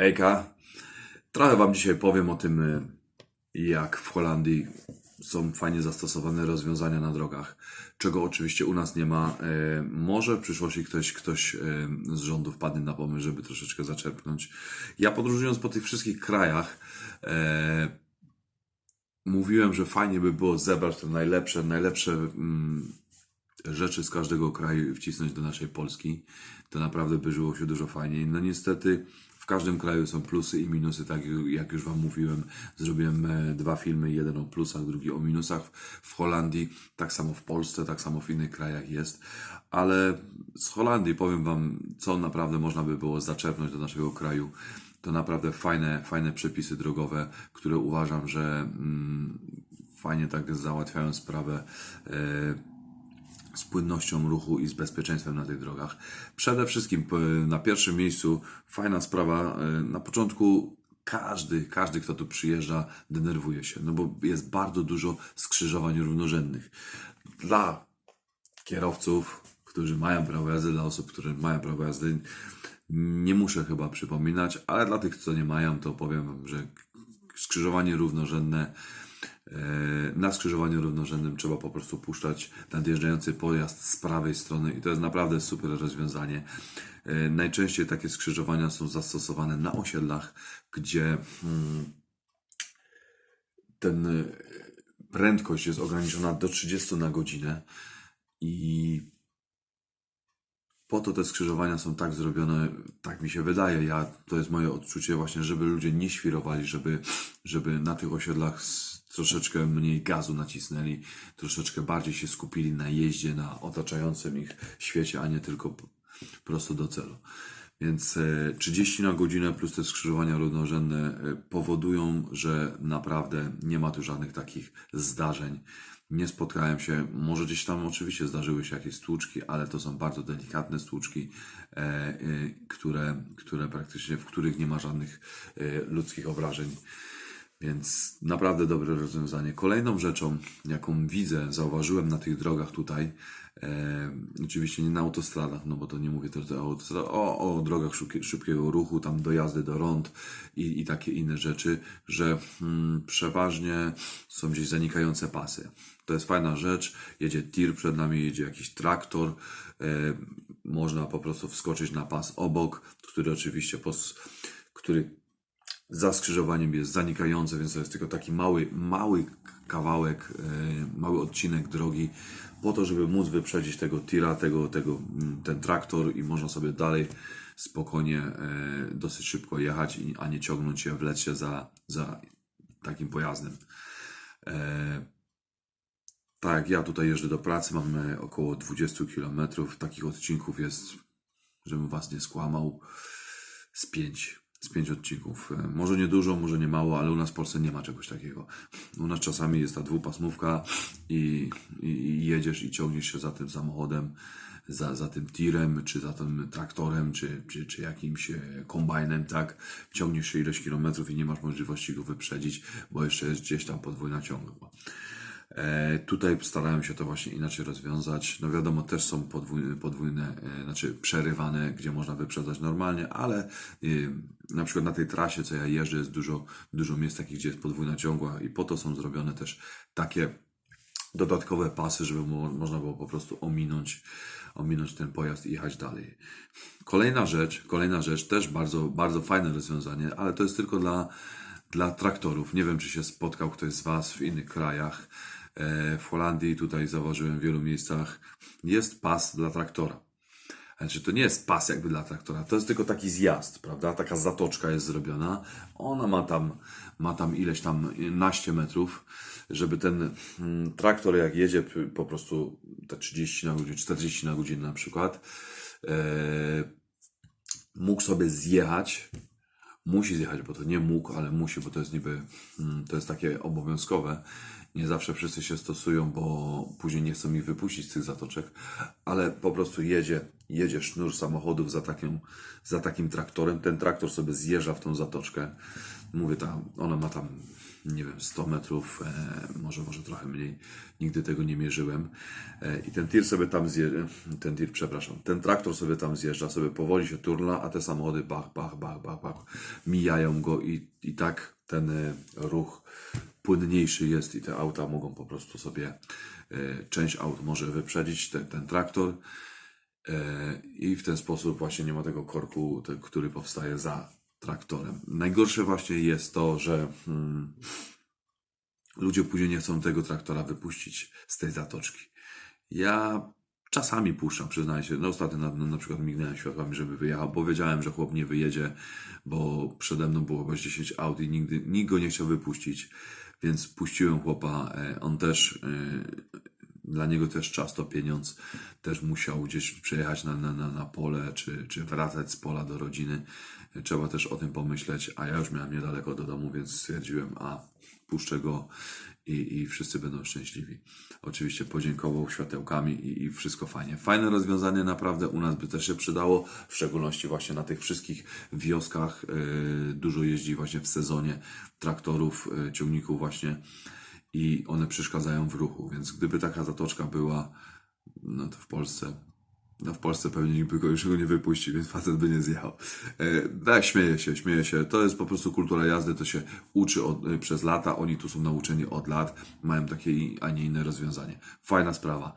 Ejka, trochę Wam dzisiaj powiem o tym, y, jak w Holandii są fajnie zastosowane rozwiązania na drogach, czego oczywiście u nas nie ma. Y, Może w przyszłości ktoś, ktoś y, z rządu wpadnie na pomysł, żeby troszeczkę zaczerpnąć. Ja podróżując po tych wszystkich krajach, mówiłem, że fajnie by było zebrać te najlepsze, najlepsze mm, rzeczy z każdego kraju i wcisnąć do naszej Polski. To naprawdę by żyło się dużo fajniej. No niestety każdym kraju są plusy i minusy, tak jak już Wam mówiłem. Zrobiłem e, dwa filmy, jeden o plusach, drugi o minusach w Holandii, tak samo w Polsce, tak samo w innych krajach jest. Ale z Holandii powiem Wam, co naprawdę można by było zaczerpnąć do naszego kraju. To naprawdę fajne, fajne przepisy drogowe, które uważam, że mm, fajnie tak załatwiają sprawę. E, z płynnością ruchu i z bezpieczeństwem na tych drogach. Przede wszystkim na pierwszym miejscu fajna sprawa. y, Na początku każdy, każdy, kto tu przyjeżdża, denerwuje się, no bo jest bardzo dużo skrzyżowań równorzędnych. Dla kierowców, którzy mają prawo jazdy, dla osób, które mają prawo jazdy, nie muszę chyba przypominać, ale dla tych, co nie mają, to powiem że skrzyżowanie równorzędne E, Na skrzyżowaniu równorzędnym trzeba po prostu puszczać nadjeżdżający pojazd z prawej strony i to jest naprawdę super rozwiązanie. E, Najczęściej takie skrzyżowania są zastosowane na osiedlach, gdzie mm, ten e, prędkość jest ograniczona do 30 na godzinę i po to te skrzyżowania są tak zrobione, tak mi się wydaje, ja, to jest moje odczucie właśnie, żeby ludzie nie świrowali, żeby, żeby na tych osiedlach troszeczkę mniej gazu nacisnęli, troszeczkę bardziej się skupili na jeździe, na otaczającym ich świecie, a nie tylko prosto do celu. Więc e, 30 na godzinę plus te skrzyżowania równorzędne e, powodują, że naprawdę nie ma tu żadnych takich zdarzeń. Nie spotkałem się, może gdzieś tam oczywiście zdarzyły się jakieś stłuczki, ale to są bardzo delikatne stłuczki, e, e, które, które praktycznie, w których nie ma żadnych e, ludzkich obrażeń. Więc naprawdę dobre rozwiązanie. Kolejną rzeczą, jaką widzę, zauważyłem na tych drogach tutaj, e, oczywiście nie na autostradach, no bo to nie mówię tylko o o, o drogach szybkie, szybkiego ruchu, tam dojazdy do rąd i, i takie inne rzeczy, że mm, przeważnie są gdzieś zanikające pasy. To jest fajna rzecz, jedzie tir przed nami, jedzie jakiś traktor, e, można po prostu wskoczyć na pas obok, który oczywiście pos, który za skrzyżowaniem jest zanikające, więc to jest tylko taki mały, mały kawałek, e, mały odcinek drogi, po to, żeby móc wyprzedzić tego tira, tego, tego, mm, ten traktor i można sobie dalej spokojnie, e, dosyć szybko jechać, a nie ciągnąć się, wlec się za, za takim pojazdem. E, tak, ja tutaj jeżdżę do pracy, mam e, około 20 km. Takich odcinków jest, żebym Was nie skłamał, z 5. Z 5 odcinków. E, Może nie dużo, może nie mało, ale u nas w Polsce nie ma czegoś takiego. U nas czasami jest ta dwupasmówka i, i, i jedziesz i ciągniesz się za tym samochodem, za, za tym tirem, czy za tym traktorem, czy, czy, czy jakimś e, kombajnem, tak? Ciągniesz się ileś kilometrów i nie masz możliwości go wyprzedzić, bo jeszcze jest gdzieś tam podwójna ciągła. E, Tutaj starałem się to właśnie inaczej rozwiązać. No wiadomo, też są podwójne, podwójne znaczy przerywane, gdzie można wyprzedzać normalnie, ale e, na przykład na tej trasie, co ja jeżdżę, jest dużo, dużo miejsc takich, gdzie jest podwójna ciągła i po to są zrobione też takie dodatkowe pasy, żeby mo- można było po prostu ominąć, ominąć ten pojazd i jechać dalej. Kolejna rzecz, kolejna rzecz, też bardzo, bardzo fajne rozwiązanie, ale to jest tylko dla, dla traktorów. Nie wiem, czy się spotkał ktoś z Was w innych krajach. E, W Holandii, tutaj zauważyłem w wielu miejscach, jest pas dla traktora. Znaczy, to nie jest pas jakby dla traktora, to jest tylko taki zjazd, prawda? Taka zatoczka jest zrobiona. Ona ma tam, ma tam ileś tam naście metrów, żeby ten mm, traktor jak jedzie po prostu te 30 na godzinę, 40 na godzinę na przykład, e, mógł sobie zjechać, musi zjechać, bo to nie mógł, ale musi, bo to jest niby, mm, to jest takie obowiązkowe Nie zawsze wszyscy się stosują, bo później nie chcą mi wypuścić z tych zatoczek, ale po prostu jedzie, jedzie sznur samochodów za, takim, za takim traktorem. Ten traktor sobie zjeżdża w tą zatoczkę. Mówię tam, ona ma tam, nie wiem, 100 metrów, e, może, może trochę mniej. Nigdy tego nie mierzyłem. E, I ten tir sobie tam zjeżdża, ten tir, przepraszam, ten traktor sobie tam zjeżdża, sobie powoli się turla, a te samochody bach, bach, bach, bach, bach, mijają go i, i tak ten e, ruch płynniejszy jest i te auta mogą po prostu sobie, e, część aut może wyprzedzić ten, ten traktor e, i w ten sposób właśnie nie ma tego korku, który powstaje za traktorem. Najgorsze właśnie jest to, że hmm, ludzie później nie chcą tego traktora wypuścić z tej zatoczki. Ja czasami puszczam, przyznaję się. No ostatnio na, na przykład mignąłem światłami, żeby wyjechał. Powiedziałem, że chłop nie wyjedzie, bo przede mną było chyba z 10 aut i nigdy, nikt go nie chciał wypuścić. Więc puściłem chłopa. E, On też, e, dla niego też czas to pieniądz. Też musiał gdzieś przejechać na, na, na, pole, czy, czy wracać z pola do rodziny. Trzeba też o tym pomyśleć, a ja już miałem niedaleko do domu, więc stwierdziłem, a puszczę go i, i wszyscy będą szczęśliwi. Oczywiście podziękował światełkami i, i wszystko fajnie. Fajne rozwiązanie naprawdę u nas by też się przydało, w szczególności właśnie na tych wszystkich wioskach. Yy, dużo jeździ właśnie w sezonie traktorów, yy, ciągników właśnie i one przeszkadzają w ruchu, więc gdyby taka zatoczka była, no to w Polsce no w Polsce pewnie nikt by go już nie wypuścił, więc facet by nie zjechał. E, tak, śmieję się, śmieję się. To jest po prostu kultura jazdy, to się uczy od, e, przez lata. Oni tu są nauczeni od lat, mają takie, a nie inne rozwiązanie. Fajna sprawa.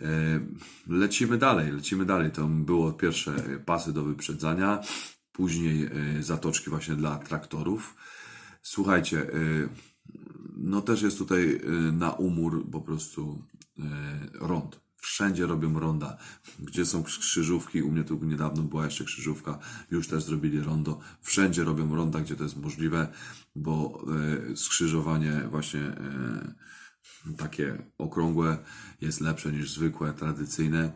E, lecimy dalej, lecimy dalej. To było pierwsze e, pasy do wyprzedzania, później e, zatoczki właśnie dla traktorów. Słuchajcie, e, no też jest tutaj na umór po prostu rond. Wszędzie robią ronda. Gdzie są krzyżówki, u mnie tu niedawno była jeszcze krzyżówka, już też zrobili rondo. Wszędzie robią ronda, gdzie to jest możliwe, bo y, skrzyżowanie właśnie y, takie okrągłe jest lepsze niż zwykłe, tradycyjne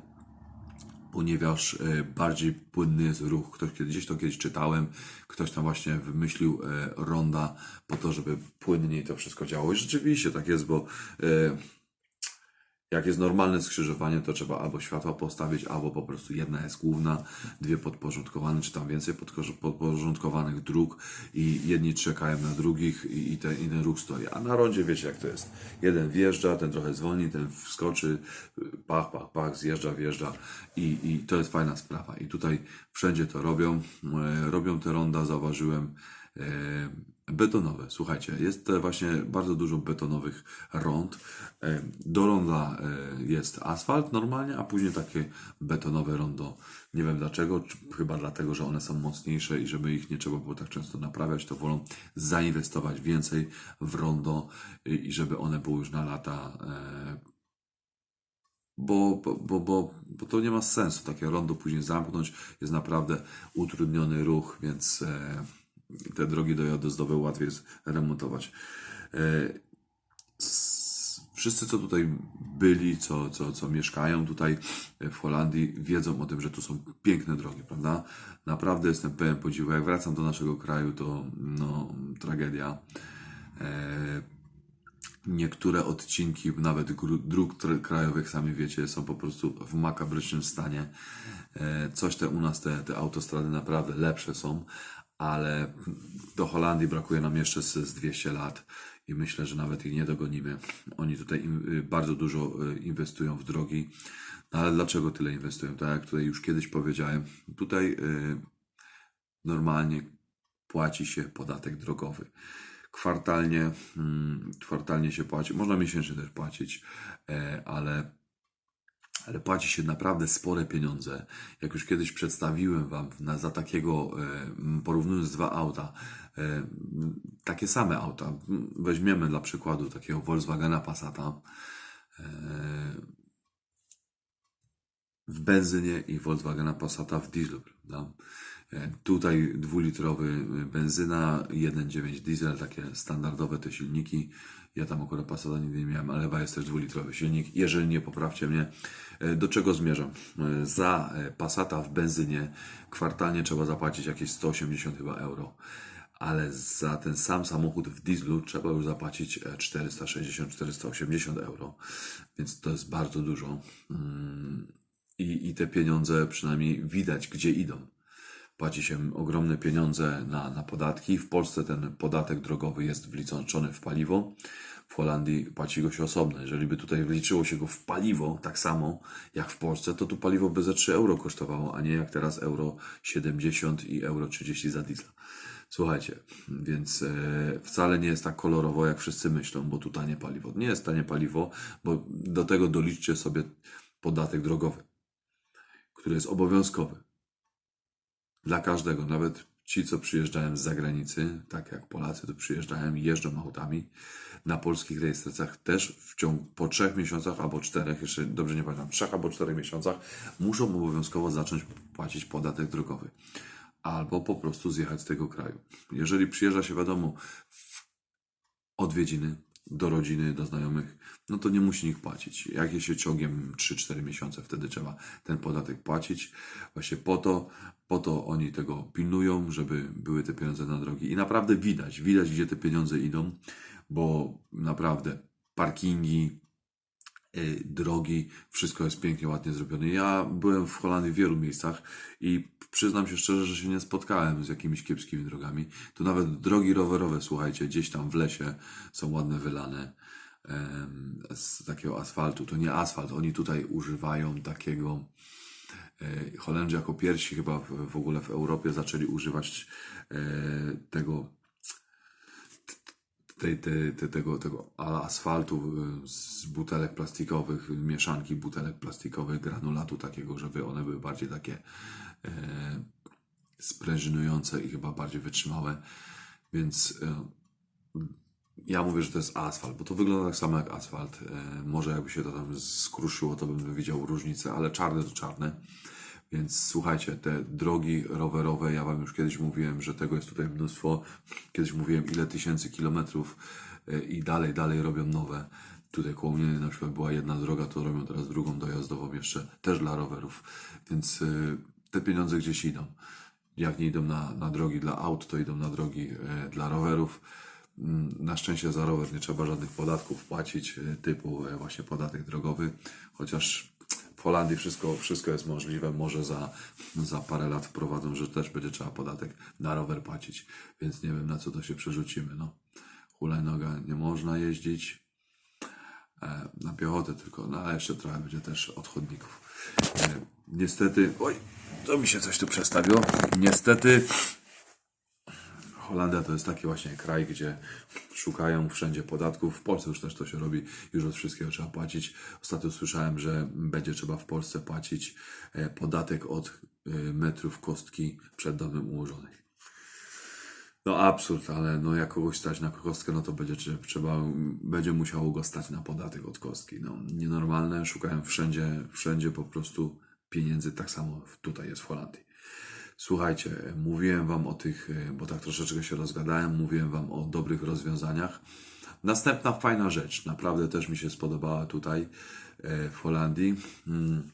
ponieważ e, bardziej płynny jest ruch. Ktoś gdzieś to kiedyś czytałem, ktoś tam właśnie wymyślił e, ronda po to, żeby płynniej to wszystko działo. I rzeczywiście tak jest, bo e, jak jest normalne skrzyżowanie, to trzeba albo światła postawić, albo po prostu jedna jest główna, dwie podporządkowane, czy tam więcej podporządkowanych dróg i jedni czekają na drugich i, i, ten, i ten ruch stoi. A na rondzie wiecie jak to jest. Jeden wjeżdża, ten trochę zwolni, ten wskoczy, pach, pach, pach, zjeżdża, wjeżdża i, i to jest fajna sprawa. I tutaj wszędzie to robią. E, Robią te ronda, zauważyłem, e, betonowe. Słuchajcie, jest właśnie bardzo dużo betonowych rond. E, Do ronda e, jest asfalt normalnie, a później takie betonowe rondo. Nie wiem dlaczego, chyba dlatego, że one są mocniejsze i żeby ich nie trzeba było tak często naprawiać, to wolą zainwestować więcej w rondo i żeby one były już na lata e, bo, bo, bo, bo, to nie ma sensu. Takie rondo później zamknąć, jest naprawdę utrudniony ruch, więc te drogi dojazdowe łatwiej jest remontować. E, wszyscy, co tutaj byli, co, co, co mieszkają tutaj w Holandii, wiedzą o tym, że tu są piękne drogi, prawda? Naprawdę jestem pełen podziwu. Jak wracam do naszego kraju, to no, tragedia. E, Niektóre odcinki, nawet dróg krajowych, sami wiecie, są po prostu w makabrycznym stanie. E, Coś te u nas, te, te autostrady naprawdę lepsze są, ale do Holandii brakuje nam jeszcze z, z 200 lat i myślę, że nawet ich nie dogonimy. Oni tutaj y, bardzo dużo y, inwestują w drogi, no ale dlaczego tyle inwestują? Tak jak tutaj już kiedyś powiedziałem, tutaj y, normalnie płaci się podatek drogowy. Kwartalnie, mm, kwartalnie się płaci, można miesięcznie też płacić, e, ale, ale płaci się naprawdę spore pieniądze. Jak już kiedyś przedstawiłem Wam na, za takiego, e, porównując dwa auta, e, takie same auta, weźmiemy dla przykładu takiego Volkswagena Passata, e, w benzynie i Volkswagena Passata w dieslu, prawda? Tutaj dwulitrowy benzyna, 1.9 diesel, takie standardowe te silniki. Ja tam akurat Passata nigdy nie miałem, ale chyba jest też dwulitrowy silnik. Jeżeli nie, poprawcie mnie. E, Do czego zmierzam? E, Za e, Passata w benzynie kwartalnie trzeba zapłacić jakieś 180 chyba euro. ale za ten sam samochód w dieslu trzeba już zapłacić e, 460-480 euro, więc to jest bardzo dużo. Mm, I, I te pieniądze przynajmniej widać, gdzie idą. Płaci się ogromne pieniądze na, na podatki. W Polsce ten podatek drogowy jest wliczony w paliwo. W Holandii płaci go się osobno. Jeżeli by tutaj wliczyło się go w paliwo, tak samo jak w Polsce, to tu paliwo by ze 3 euro kosztowało, a nie jak teraz euro 70 i euro 30 za diesla. Słuchajcie, więc e, wcale nie jest tak kolorowo, jak wszyscy myślą, bo tu tanie paliwo. Nie jest tanie paliwo, bo do tego doliczcie sobie podatek drogowy, który jest obowiązkowy dla każdego, nawet ci, co przyjeżdżają z zagranicy, tak jak Polacy tu przyjeżdżają i jeżdżą autami, na polskich rejestracjach też w ciągu po trzech miesiącach albo czterech, jeszcze dobrze nie pamiętam, trzech albo czterech miesiącach muszą obowiązkowo zacząć płacić podatek drogowy. Albo po prostu zjechać z tego kraju. Jeżeli przyjeżdża się, wiadomo, w odwiedziny, do rodziny, do znajomych, no to nie musi nikt płacić. Jak się ciągiem 3-4 miesiące, wtedy trzeba ten podatek płacić. Właśnie po to, po to oni tego pilnują, żeby były te pieniądze na drogi. I naprawdę widać, widać gdzie te pieniądze idą, bo naprawdę parkingi, y, drogi, wszystko jest pięknie, ładnie zrobione. Ja byłem w Holandii w wielu miejscach i przyznam się szczerze, że się nie spotkałem z jakimiś kiepskimi drogami. Tu nawet drogi rowerowe, słuchajcie, gdzieś tam w lesie są ładne wylane z takiego asfaltu. To nie asfalt, oni tutaj używają takiego. e, Holendrzy jako pierwsi chyba w, ogóle w Europie zaczęli używać e, tego tej, tej, tej, tego, tego asfaltu y, z butelek plastikowych, mieszanki butelek plastikowych, granulatu takiego, żeby one były bardziej takie e, sprężynujące i chyba bardziej wytrzymałe. Więc e, ja mówię, że to jest asfalt, bo to wygląda tak samo jak asfalt. E, może jakby się to tam skruszyło, to bym widział różnicę, ale czarne to czarne. Więc słuchajcie, te drogi rowerowe, ja Wam już kiedyś mówiłem, że tego jest tutaj mnóstwo. Kiedyś mówiłem, ile tysięcy kilometrów e, i dalej, dalej robią nowe. Tutaj koło mnie na przykład była jedna droga, to robią teraz drugą dojazdową jeszcze, też dla rowerów. Więc e, te pieniądze gdzieś idą. Jak nie idą na, na drogi dla aut, to idą na drogi dla rowerów. Na szczęście za rower nie trzeba żadnych podatków płacić, e, typu e, właśnie podatek drogowy, chociaż w Holandii wszystko, wszystko jest możliwe. Może za, za parę lat wprowadzą, że też będzie trzeba podatek na rower płacić, więc nie wiem na co to się przerzucimy. No. Hulajnoga nie można jeździć, e, na piechotę tylko, no ale jeszcze trochę będzie też od chodników. E, niestety, oj, to mi się coś tu przestawiło. Niestety Holandia to jest taki właśnie kraj, gdzie szukają wszędzie podatków. W Polsce już też to się robi, już od wszystkiego trzeba płacić. Ostatnio słyszałem, że będzie trzeba w Polsce płacić e, podatek od e, metrów kostki przed domem ułożonych. No absurd, ale no jak kogoś stać na kostkę, no to będzie trze- trzeba, będzie musiało go stać na podatek od kostki. No nienormalne, szukają wszędzie, wszędzie po prostu pieniędzy, tak samo tutaj jest w Holandii. Słuchajcie, mówiłem Wam o tych, e, bo tak troszeczkę się rozgadałem, mówiłem Wam o dobrych rozwiązaniach. Następna fajna rzecz, naprawdę też mi się spodobała tutaj e, w Holandii. Mm,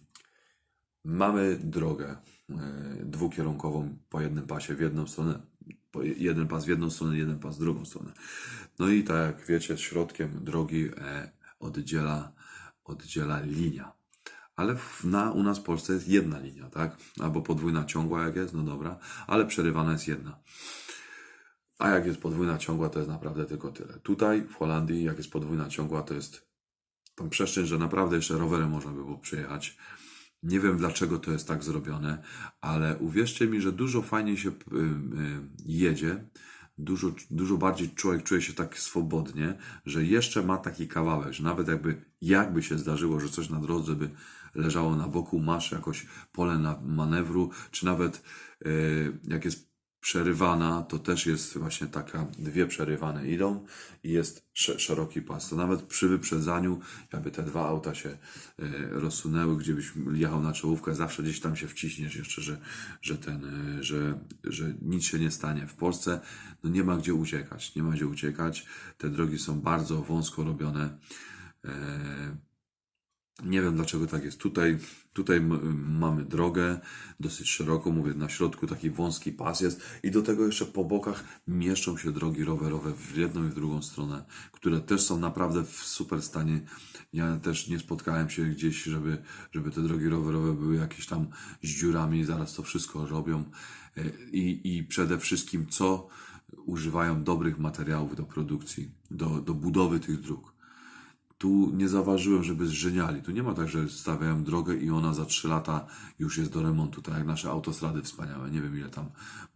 Mamy drogę e, dwukierunkową po jednym pasie w jedną stronę, jeden pas w jedną stronę, jeden pas w drugą stronę. No i tak jak wiecie, środkiem drogi e, oddziela, oddziela linia. Ale na, u nas w Polsce jest jedna linia, tak? Albo podwójna ciągła, jak jest, no dobra, ale przerywana jest jedna. A jak jest podwójna ciągła, to jest naprawdę tylko tyle. Tutaj w Holandii, jak jest podwójna ciągła, to jest tam przestrzeń, że naprawdę jeszcze rowerem można by było przejechać. Nie wiem dlaczego to jest tak zrobione, ale uwierzcie mi, że dużo fajniej się y, y, jedzie, dużo, dużo bardziej człowiek czuje się tak swobodnie, że jeszcze ma taki kawałek, że nawet jakby, jakby się zdarzyło, że coś na drodze by leżało na boku, masz jakoś pole na manewru, czy nawet y, jak jest przerywana, to też jest właśnie taka, dwie przerywane idą i jest sze- szeroki pas. To nawet przy wyprzedzaniu, jakby te dwa auta się e, rozsunęły, gdzie byś jechał na czołówkę, zawsze gdzieś tam się wciśniesz jeszcze, że, że ten, e, że, że nic się nie stanie. W Polsce no nie ma gdzie uciekać, nie ma gdzie uciekać. Te drogi są bardzo wąsko robione. Nie wiem dlaczego tak jest. Tutaj, tutaj mamy drogę dosyć szeroką, mówię, na środku taki wąski pas jest i do tego jeszcze po bokach mieszczą się drogi rowerowe w jedną i w drugą stronę, które też są naprawdę w super stanie. Ja też nie spotkałem się gdzieś, żeby, żeby te drogi rowerowe były jakieś tam z dziurami, zaraz to wszystko robią. E, I, i przede wszystkim co używają dobrych materiałów do produkcji, do, do budowy tych dróg. Tu nie zauważyłem, żeby zżeniali. Tu nie ma tak, że stawiają drogę i ona za 3 lata już jest do remontu, tak jak nasze autostrady wspaniałe. Nie wiem ile tam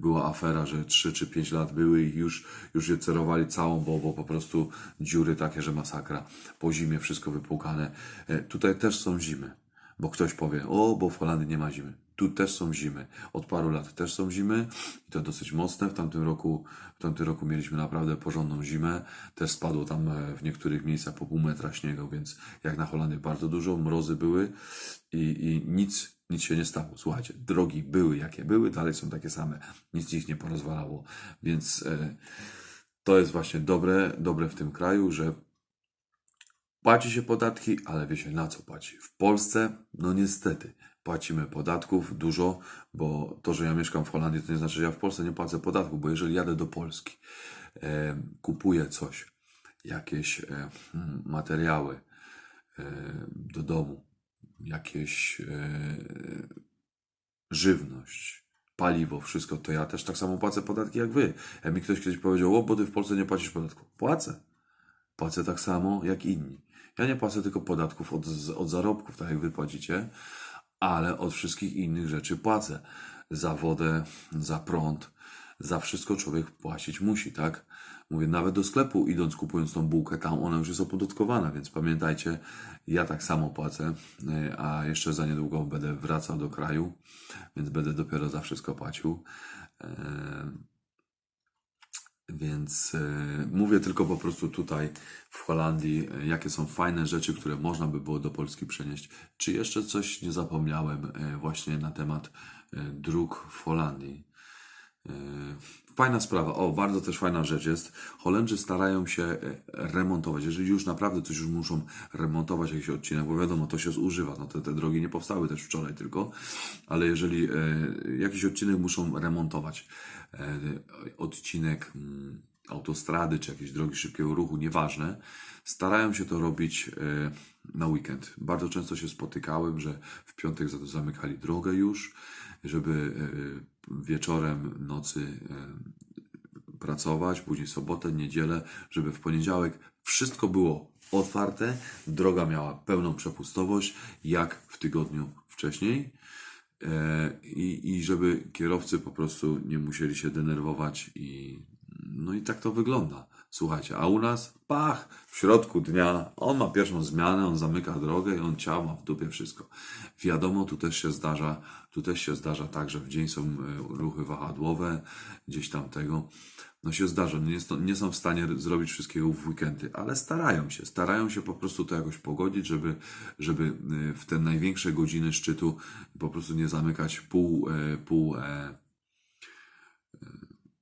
była afera, że 3 czy 5 lat były i już, już je cerowali całą, bo, bo po prostu dziury takie, że masakra. Po zimie wszystko wypłukane. E, Tutaj też są zimy, bo ktoś powie, o, bo w Holandii nie ma zimy. Tu też są zimy. Od paru lat też są zimy i to dosyć mocne. W tamtym roku, w tamtym roku mieliśmy naprawdę porządną zimę. Też spadło tam e, w niektórych miejscach po pół metra śniegu, więc jak na Holandię bardzo dużo, mrozy były i, i nic, nic się nie stało. Słuchajcie, drogi były jakie były, dalej są takie same. Nic ich nie porozwalało. Więc e, to jest właśnie dobre, dobre w tym kraju, że Płaci się podatki, ale wie się na co płaci. W Polsce, no niestety, płacimy podatków dużo, bo to, że ja mieszkam w Holandii, to nie znaczy, że ja w Polsce nie płacę podatku, bo jeżeli jadę do Polski, e, kupuję coś, jakieś e, hmm, materiały e, do domu, jakieś e, żywność, paliwo, wszystko, to ja też tak samo płacę podatki jak wy. Jak mi ktoś kiedyś powiedział, o, bo ty w Polsce nie płacisz podatku. Płacę. Płacę tak samo jak inni. Ja nie płacę tylko podatków od, od zarobków, tak jak wy płacicie, ale od wszystkich innych rzeczy płacę. Za wodę, za prąd, za wszystko człowiek płacić musi, tak? Mówię, nawet do sklepu idąc, kupując tą bułkę, tam ona już jest opodatkowana, więc pamiętajcie, ja tak samo płacę, y, a jeszcze za niedługo będę wracał do kraju, więc będę dopiero za wszystko płacił. Więc e, mówię tylko po prostu tutaj w Holandii, e, jakie są fajne rzeczy, które można by było do Polski przenieść. Czy jeszcze coś nie zapomniałem e, właśnie na temat dróg w Holandii? Fajna sprawa. O, bardzo też fajna rzecz jest. Holendrzy starają się e, remontować. Jeżeli już naprawdę coś już muszą remontować, jakiś odcinek, bo wiadomo, to się zużywa. No te, te drogi nie powstały też wczoraj tylko, ale jeżeli e, jakiś odcinek muszą remontować, e, odcinek mm, autostrady czy jakiejś drogi szybkiego ruchu, nieważne, starają się to robić e, na weekend. Bardzo często się spotykałem, że w piątek za- zamykali drogę już, żeby e, wieczorem, nocy e, pracować, później sobotę, niedzielę, żeby w poniedziałek wszystko było otwarte, droga miała pełną przepustowość, jak w tygodniu wcześniej. E, I, I żeby kierowcy po prostu nie musieli się denerwować i no i tak to wygląda. Słuchajcie, a u nas pach, w środku dnia, on ma pierwszą zmianę, on zamyka drogę i on ciao ma w dupie wszystko. Wiadomo, tu też się zdarza, tu też się zdarza tak, że w dzień są e, ruchy wahadłowe, gdzieś tam tego. No się zdarza, nie, nie są w stanie zrobić wszystkiego w weekendy, ale starają się, starają się po prostu to jakoś pogodzić, żeby, żeby e, w te największe godziny szczytu po prostu nie zamykać pół, e, pół,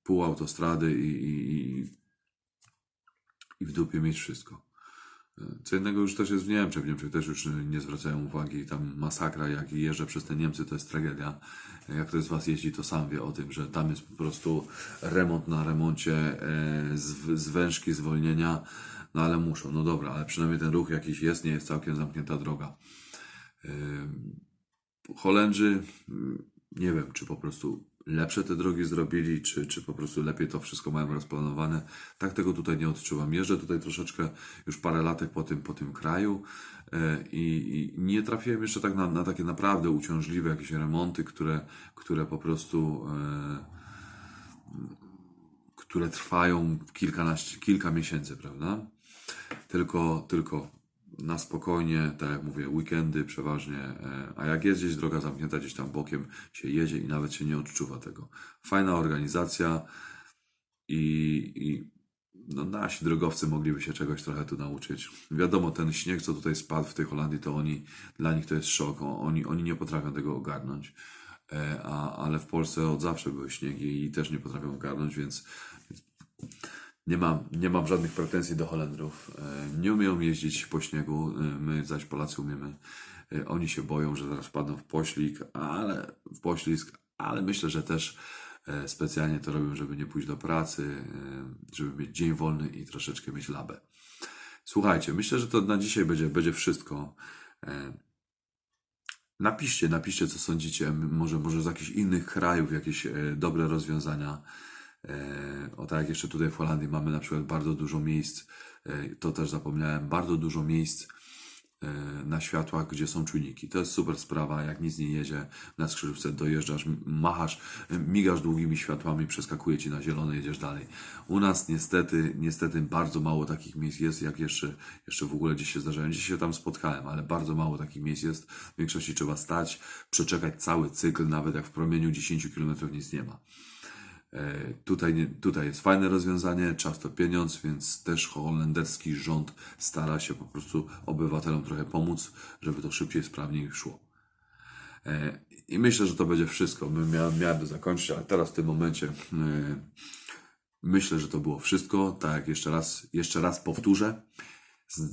pół autostrady i, i, i, w dupie mieć wszystko. Co innego już też jest w Niemczech. W Niemczech też już nie zwracają uwagi. Tam masakra, jak jeżdżę przez te Niemcy, to jest tragedia. Jak ktoś z Was jeździ, to sam wie o tym, że tam jest po prostu remont na remoncie, e, zw- zwężki, zwolnienia, no ale muszą. No dobra, ale przynajmniej ten ruch jakiś jest, nie jest całkiem zamknięta droga. Holendrzy, mm, nie wiem, czy po prostu lepsze te drogi zrobili, czy, czy po prostu lepiej to wszystko mają rozplanowane. Tak tego tutaj nie odczuwam. Jeżdżę tutaj troszeczkę już parę latek po tym, po tym kraju e, i, i nie trafiłem jeszcze tak na, na takie naprawdę uciążliwe jakieś remonty, które, które po prostu e, które trwają kilkanaście, kilka miesięcy, prawda? Tylko, tylko na spokojnie, tak jak mówię, weekendy przeważnie, e, a jak jest gdzieś droga zamknięta, gdzieś tam bokiem się jedzie i nawet się nie odczuwa tego. Fajna organizacja i, i no, nasi drogowcy mogliby się czegoś trochę tu nauczyć. Wiadomo, ten śnieg, co tutaj spadł w tej Holandii, to oni, dla nich to jest szok. Oni, oni nie potrafią tego ogarnąć. E, A, ale w Polsce od zawsze były śniegi i też nie potrafią ogarnąć, więc Nie mam, nie mam żadnych pretensji do Holendrów. E, Nie umieją jeździć po śniegu, e, my zaś Polacy umiemy. E, Oni się boją, że zaraz wpadną w poślizg, ale w poślizg, ale myślę, że też specjalnie to robią, żeby nie pójść do pracy, żeby mieć dzień wolny i troszeczkę mieć labę. Słuchajcie, myślę, że to na dzisiaj będzie, będzie wszystko. Napiszcie, napiszcie, co sądzicie. Może, może z jakichś innych krajów jakieś dobre rozwiązania. E, o tak jeszcze tutaj w Holandii mamy na przykład bardzo dużo miejsc, e, to też zapomniałem, bardzo dużo miejsc e, na światłach, gdzie są czujniki. To jest super sprawa, jak nic nie jedzie na skrzyżówce, dojeżdżasz, machasz, migasz długimi światłami, przeskakuje ci na zielone, jedziesz dalej. U nas niestety, niestety bardzo mało takich miejsc jest, jak jeszcze, jeszcze w ogóle gdzieś się zdarzają. Gdzieś się tam spotkałem, ale bardzo mało takich miejsc jest. W większości trzeba stać, przeczekać cały cykl, nawet jak w promieniu 10 km nic nie ma. E, Tutaj, tutaj jest fajne rozwiązanie, czas to pieniądz, więc też holenderski rząd stara się po prostu obywatelom trochę pomóc, żeby to szybciej, sprawniej szło. E, I myślę, że to będzie wszystko. Miałem, miałem to zakończyć, ale teraz w tym momencie e, myślę, że to było wszystko. Tak jeszcze raz, jeszcze raz powtórzę.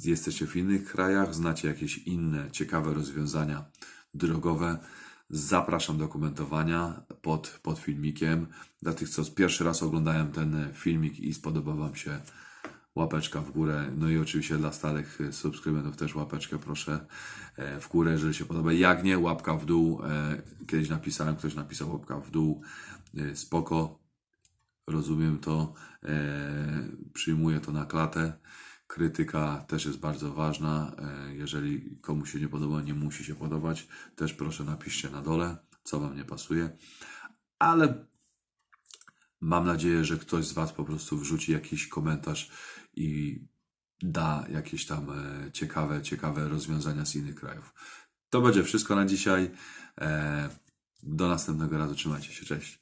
Jesteście w innych krajach, znacie jakieś inne ciekawe rozwiązania drogowe. Zapraszam do komentowania pod, pod filmikiem. Dla tych, co pierwszy raz oglądają ten filmik i spodoba Wam się, łapeczka w górę. No i oczywiście dla stałych e, subskrybentów też łapeczkę proszę e, w górę, jeżeli się podoba. Jak nie, łapka w dół. E, Kiedyś napisałem, ktoś napisał łapka w dół. E, Spoko, rozumiem to, przyjmuję to na klatę. Krytyka też jest bardzo ważna. E, jeżeli komuś się nie podoba, nie musi się podobać, też proszę napiszcie na dole, co Wam nie pasuje. Ale mam nadzieję, że ktoś z Was po prostu wrzuci jakiś komentarz i da jakieś tam e, ciekawe, ciekawe rozwiązania z innych krajów. To będzie wszystko na dzisiaj. E, do następnego razu. Trzymajcie się. Cześć.